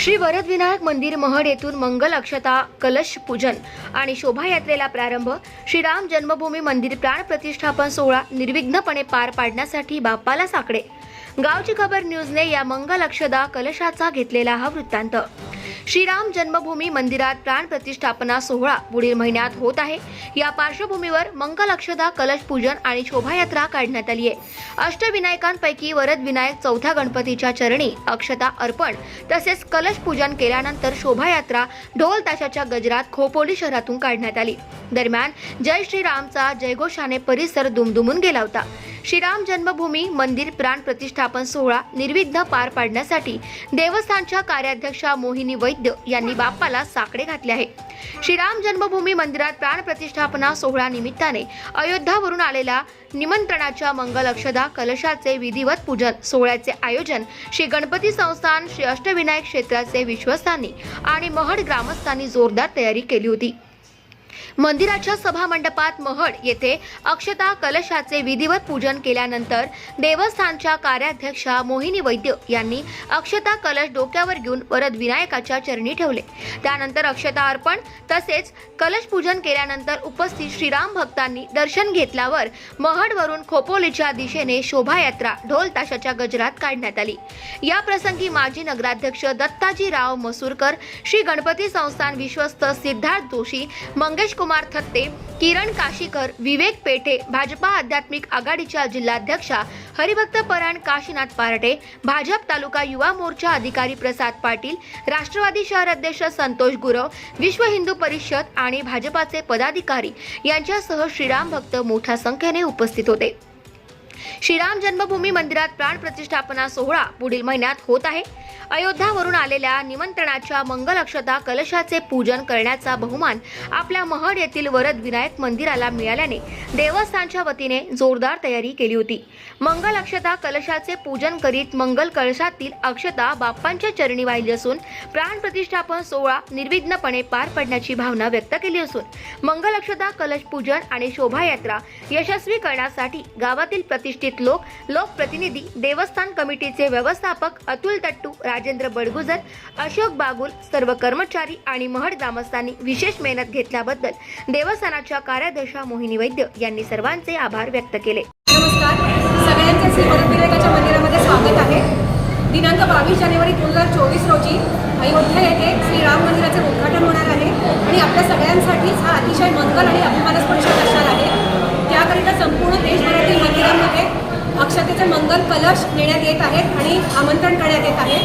श्री वरदविनायक मंदिर महड येथून मंगल अक्षता कलश पूजन आणि शोभायात्रेला प्रारंभ श्रीराम जन्मभूमी मंदिर प्राण प्रतिष्ठापन सोहळा निर्विघ्नपणे पार पाडण्यासाठी बाप्पाला साकडे. गावची खबर न्यूजने या मंगल अक्षदा कलशाचा घेतलेला हा वृत्तांत. श्रीराम जन्मभूमी मंदिरात प्राण प्रतिष्ठापना सोहळा पुढील महिन्यात होत आहे. या पार्श्वभूमीवर मंगल अक्षदा कलश पूजन आणि शोभायात्रा काढण्यात आली आहे. अष्टविनायकांपैकी वरद विनायक चौथ्या गणपतीच्या चरणी अक्षता अर्पण तसेच कलश पूजन केल्यानंतर शोभायात्रा ढोल ताशाच्या गजरात खोपोली शहरातून काढण्यात आली. दरम्यान जय श्रीरामचा जयघोषाने परिसर दुमदुमून गेला होता. श्रीराम जन्मभूमी मंदिर प्राण प्रतिष्ठापन सोहळा निर्विघ्न पार पाडण्यासाठी देवस्थानच्या कार्याध्यक्षा मोहिनी वैद्य यांनी बाप्पाला साकडे घातले आहे. श्रीराम जन्मभूमी मंदिरात प्राणप्रतिष्ठापना सोहळा निमित्ताने अयोध्यावरून आलेल्या निमंत्रणाच्या मंगल अक्षदा कलशाचे विधिवत पूजन सोहळ्याचे आयोजन श्री गणपती संस्थान श्री अष्टविनायक क्षेत्राचे विश्वस्तांनी आणि महड ग्रामस्थांनी जोरदार तयारी केली होती. मंदिराच्या सभा मंडपात महड येथे अक्षता कलशाचे विधिवत पूजन केल्यानंतर देवस्थानच्या कार्याध्यक्षा मोहिनी वैद्य यांनी अक्षता कलश डोक्यावर घेऊन परत विनायकाच्या चरणी ठेवले. त्यानंतर अक्षता अर्पण तसेच कलश पूजन केल्यानंतर उपस्थित श्रीराम भक्तांनी दर्शन घेतल्यावर महडवरून खोपोलीच्या दिशेने शोभायात्रा ढोल ताशाच्या गजरात काढण्यात आली. या प्रसंगी माजी नगराध्यक्ष दत्ताजीराव मसूरकर श्री गणपती संस्थान विश्वस्त सिद्धार्थ जोशी मंगेश कुमार थत्ते किरण काशीकर विवेक पेठे भाजपा आध्यात्मिक आघाडीच्या जिल्हाध्यक्षा हरिभक्त परायण काशीनाथ पारटे भाजप तालुका युवा मोर्चा अधिकारी प्रसाद पाटील राष्ट्रवादी शहर अध्यक्ष संतोष गुरव विश्व हिंदू परिषद आणि भाजपाचे पदाधिकारी यांच्यासह श्रीराम भक्त मोठ्या संख्येने उपस्थित होते. श्रीराम जन्मभूमी मंदिरात प्राण प्रतिष्ठापना सोहळा पुढील महिन्यात होत आहे. अयोध्यावरून आलेल्या निमंत्रणाच्या मंगलक्षता कलशाचे पूजन करण्याचा बहुमान आपल्या महड येथील वरद विनायक मंदिराला मिळाल्याने देवस्थानच्या वतीने जोरदार तयारी केली होती. मंगल अक्षता कलशाचे पूजन करीत मंगल कलशातील अक्षता बाप्पांच्या चरणी वाहिली असून प्राण प्रतिष्ठापन सोहळा निर्विघ्नपणे पार पडण्याची भावना व्यक्त केली असून मंगल अक्षता कलश पूजन आणि शोभायात्रा यशस्वी करण्यासाठी गावातील प्रतिष्ठित लोक लोकप्रतिनिधी देवस्थान कमिटीचे व्यवस्थापक अतुल तट्टू राजेंद्र बडगुजर अशोक बागुल सर्व कर्मचारी आणि महड ग्रामस्थांनी विशेष मेहनत घेतल्याबद्दल देवस्थानाच्या कार्याध्यक्षा मोहिनी वैद्य यांनी सर्वांचे आभार व्यक्त केले. नमस्कार. सगळ्यांचे श्री मंदिरामध्ये स्वागत आहे. दिनांक बावीस जानेवारी दोन हजार चोवीस रोजी अयोध्या येथे श्री राम मंदिराचे उद्घाटन होणार आहे आणि आपल्या सगळ्यांसाठीच हा अतिशय मंगल आणि अभिमानास्पद क्षण असणार आहे. त्याकरिता संपूर्ण देशभरातील मंदिरांमध्ये अक्षतेचे मंगल कलश नेण्यात येत आहेत आणि आमंत्रण करण्यात येत आहे.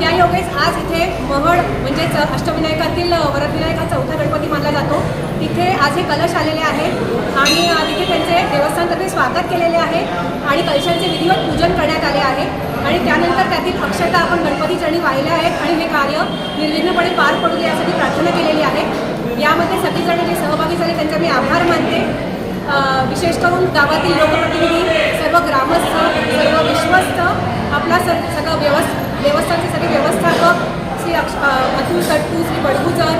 त्या योगेच आज इथे महड म्हणजेच अष्टविनायकातील वरदविनायक हा चौथा गणपती मानला जातो. तिथे आज हे कलश आलेले आहे आणि तिथे त्यांचे देवस्थानतर्फे स्वागत केलेले आहे आणि कलशांचे विधिवत पूजन करण्यात आले आहे. आणि त्यानंतर त्यातील अक्षता आपण गणपती चरणी वाहिल्या आहेत आणि हे कार्य निर्विघ्नपणे पार पडू दे यासाठी प्रार्थना केलेली आहे. यामध्ये सगळीजण जे सहभागी झाले त्यांचा मी आभार मानते. विशेष करून गावातील लोकप्रतिनिधी सर्व ग्रामस्थ सर्व विश्वस्त आपला सर सगळं व्यवस् देवस्थानचे सगळे व्यवस्थापक श्री अक्ष अतुल सट्टू श्री बडगुजर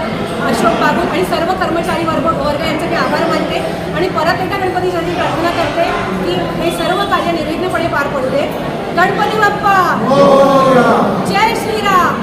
अशोक बागुल आणि सर्व कर्मचारी वर्ग वर्ग यांचे मी आभार मानते आणि परत एकदा गणपती जयंती प्रार्थना करते की हे सर्व कार्य निर्विघ्नपणे पार पडू दे. गणपती बाप्पा! जय श्रीराम!